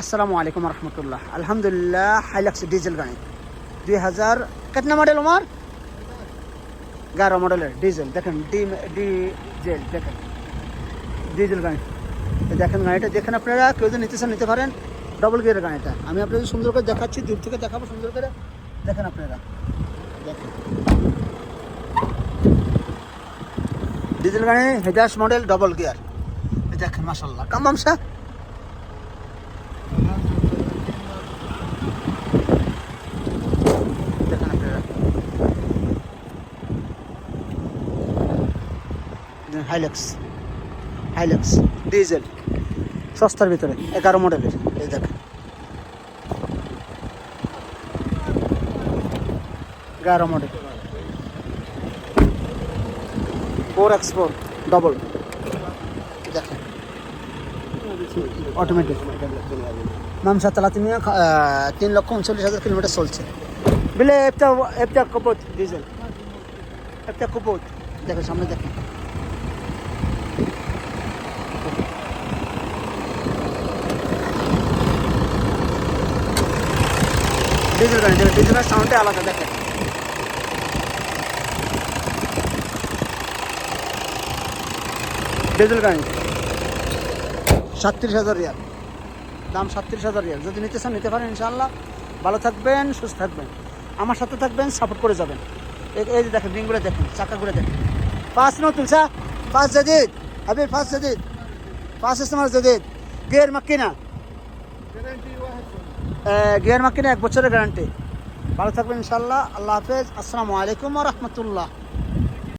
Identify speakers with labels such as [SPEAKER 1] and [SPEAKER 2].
[SPEAKER 1] আসসালামু আলাইকুম রহমতুল্লাহ। আলহামদুলিল্লাহ, হাইলাক্স ডিজেল গাড়ি। দুই হাজার, কেতনা মডেল আমার এগারো মডেলের ডিজেল। দেখেন, ডি ডিজেল দেখেন। ডিজেল গাড়ি। দেখেন গাড়িটা, দেখেন আপনারা, কেউ যদি নিতে চান, নিতে পারেন। ডবল গিয়ারের গাড়িটা। আমি আপনাদের সুন্দর করে দেখাচ্ছি, দূর থেকে দেখাবো, সুন্দর করে। দেখেন আপনারা। দেখেন। ডিজেল গাড়ি হেজাস মডেল ডবল গিয়ার দেখেন মাসাল্লাহ কামামসা দেখেন আপনারা হাইলেক্স হাইলেক্স ডিজেল সস্তার ভিতরে, এগারো মডেলের এই দেখেন এগারো model four X four double দেখেন অটোমেটিক মামসা তালা তিনি তিন লক্ষ উনচল্লিশ হাজার কিলোমিটার চলছে। বিলে একটা একটা কপত ডিজেল একটা কপত। দেখেন সামনে দেখেন ডিজেল গাড়ি দেখেন ডিজেলের সাউন্ডে আলাদা দেখেন ডিজেল গাড়ি, সাতত্রিশ হাজার রিয়াল। দাম সাতত্রিশ হাজার রিয়াল। যদি নিতে চান, নিতে পারেন, ইনশাআল্লাহ। ভালো থাকবেন, সুস্থ থাকবেন। আমার সাথে থাকবেন সাপোর্ট করে যাবেন। এই- যে দেখেন রিংগুলো দেখেন চাকাগুলো দেখেন। পাঁচ নতুন সা পাঁচ জদিদ হাবিব, পাঁচ জদিদ পাঁচ ইস্তেমাল জদিদ গিয়ার মাক্কিনা। গিয়ার মাকিনে এক বছরের গ্যারান্টি ভালো থাকবেন ইনশাল্লাহ আল্লাহ হাফেজ। আসসালামু আলাইকুম রহমতুল্লাহ।